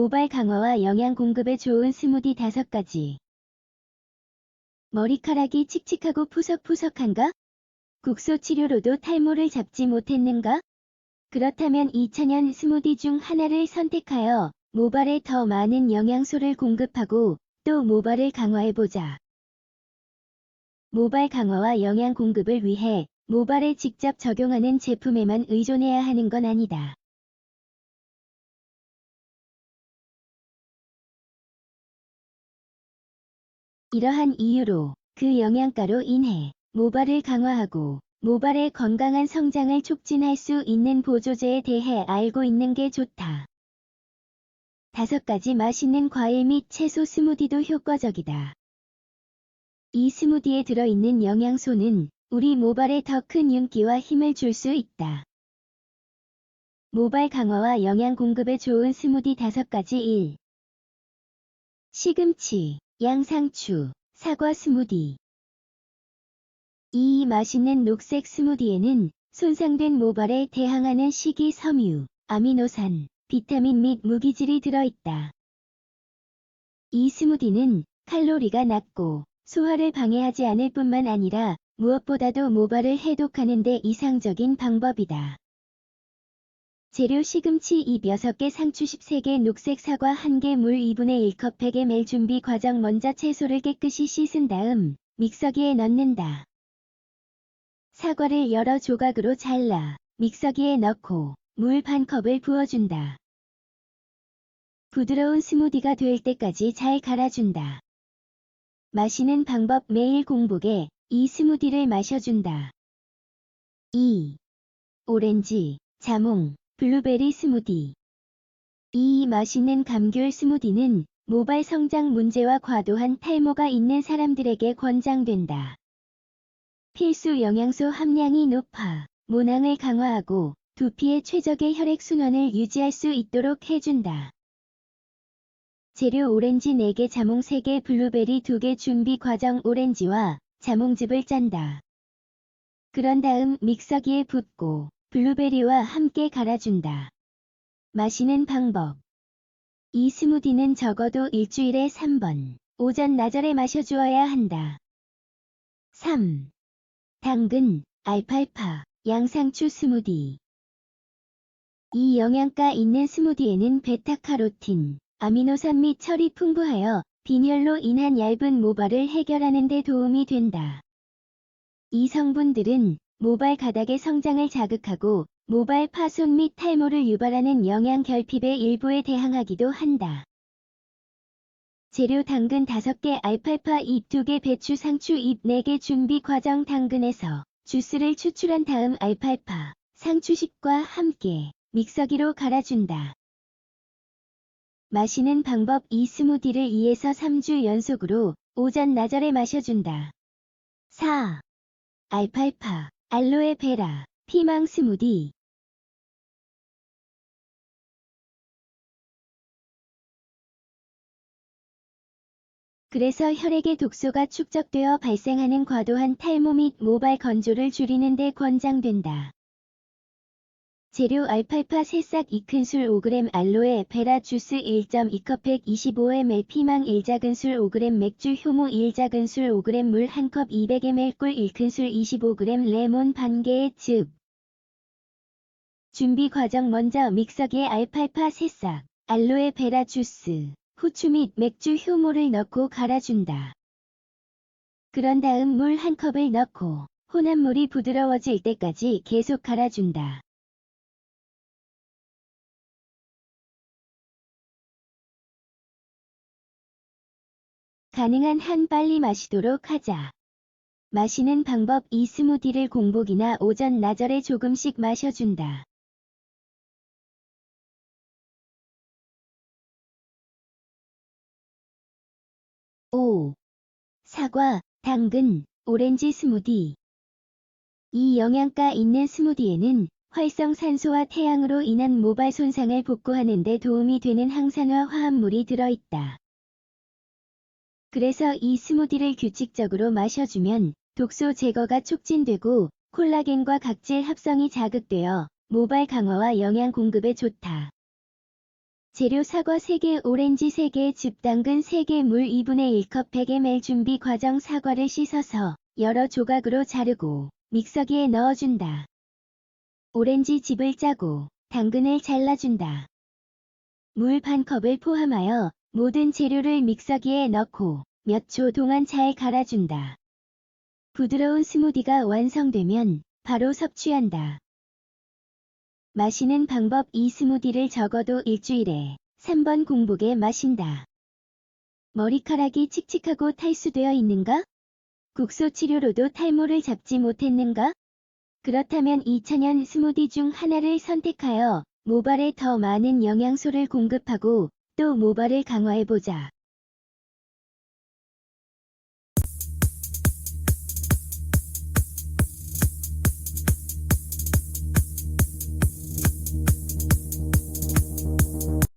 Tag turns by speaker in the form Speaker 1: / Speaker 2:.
Speaker 1: 모발 강화와 영양 공급에 좋은 스무디 5가지. 머리카락이 칙칙하고 푸석푸석한가? 국소 치료로도 탈모를 잡지 못했는가? 그렇다면 2000년 스무디 중 하나를 선택하여 모발에 더 많은 영양소를 공급하고 또 모발을 강화해보자. 모발 강화와 영양 공급을 위해 모발에 직접 적용하는 제품에만 의존해야 하는 건 아니다. 이러한 이유로 그 영양가로 인해 모발을 강화하고 모발의 건강한 성장을 촉진할 수 있는 보조제에 대해 알고 있는 게 좋다. 다섯 가지 맛있는 과일 및 채소 스무디도 효과적이다. 이 스무디에 들어있는 영양소는 우리 모발에 더 큰 윤기와 힘을 줄 수 있다. 모발 강화와 영양 공급에 좋은 스무디 다섯 가지 1. 시금치, 양상추, 사과 스무디. 이 맛있는 녹색 스무디에는 손상된 모발에 대항하는 식이 섬유, 아미노산, 비타민 및 무기질이 들어있다. 이 스무디는 칼로리가 낮고 소화를 방해하지 않을 뿐만 아니라 무엇보다도 모발을 해독하는 데 이상적인 방법이다. 재료 시금치 잎 6개 상추 13개 녹색 사과 1개 물 2분의 1컵 100ml 준비 과정 먼저 채소를 깨끗이 씻은 다음 믹서기에 넣는다. 사과를 여러 조각으로 잘라 믹서기에 넣고 물 반컵을 부어준다. 부드러운 스무디가 될 때까지 잘 갈아준다. 마시는 방법 매일 공복에 이 스무디를 마셔준다. 2. 오렌지, 자몽, 블루베리 스무디 이 맛있는 감귤 스무디는 모발 성장 문제와 과도한 탈모가 있는 사람들에게 권장된다. 필수 영양소 함량이 높아 모낭을 강화하고 두피의 최적의 혈액순환을 유지할 수 있도록 해준다. 재료 오렌지 4개 자몽 3개 블루베리 2개 준비 과정 오렌지와 자몽즙을 짠다. 그런 다음 믹서기에 붓고 블루베리와 함께 갈아준다. 마시는 방법 이 스무디는 적어도 일주일에 3번 오전 나절에 마셔주어야 한다. 3. 당근, 알팔파, 양상추 스무디 이 영양가 있는 스무디에는 베타카로틴, 아미노산 및 철이 풍부하여 빈혈로 인한 얇은 모발을 해결하는 데 도움이 된다. 이 성분들은 모발 가닥의 성장을 자극하고 모발 파손 및 탈모를 유발하는 영양 결핍의 일부에 대항하기도 한다. 재료 당근 5개, 알팔파 잎 2개, 배추, 상추 잎 4개 준비 과정 당근에서 주스를 추출한 다음 알팔파, 상추식과 함께 믹서기로 갈아준다. 마시는 방법 이 스무디를 2에서 3주 연속으로 오전 나절에 마셔준다. 4. 알팔파, 알로에 베라, 피망 스무디 그래서 혈액의 독소가 축적되어 발생하는 과도한 탈모 및 모발 건조를 줄이는 데 권장된다. 재료 알팔파 새싹 2큰술 5g 알로에 베라 주스 1.2컵 125ml 피망 1작은술 5g 맥주 효모 1작은술 5g 물 1컵 200ml 꿀 1큰술 25g 레몬 반개의 즙 준비 과정 먼저 믹서기에 알팔파 새싹, 알로에 베라 주스, 후추 및 맥주 효모를 넣고 갈아준다. 그런 다음 물 한 컵을 넣고 혼합물이 부드러워질 때까지 계속 갈아준다. 가능한 한 빨리 마시도록 하자. 마시는 방법 이 스무디를 공복이나 오전 나절에 조금씩 마셔준다. 오. 사과, 당근, 오렌지 스무디 이 영양가 있는 스무디에는 활성산소와 태양으로 인한 모발 손상을 복구하는 데 도움이 되는 항산화 화합물이 들어있다. 그래서 이 스무디를 규칙적으로 마셔주면 독소 제거가 촉진되고 콜라겐과 각질 합성이 자극되어 모발 강화와 영양 공급에 좋다. 재료 사과 3개, 오렌지 3개, 즙 당근 3개, 물 2분의 1컵 100ml 준비 과정 사과를 씻어서 여러 조각으로 자르고 믹서기에 넣어준다. 오렌지 즙을 짜고 당근을 잘라준다. 물 반컵을 포함하여 모든 재료를 믹서기에 넣고 몇 초 동안 잘 갈아준다. 부드러운 스무디가 완성되면 바로 섭취한다. 마시는 방법 이 스무디를 적어도 일주일에 3번 공복에 마신다. 머리카락이 칙칙하고 탈수되어 있는가? 국소 치료로도 탈모를 잡지 못했는가? 그렇다면 2000년 스무디 중 하나를 선택하여 모발에 더 많은 영양소를 공급하고 또 모발을 강화해보자.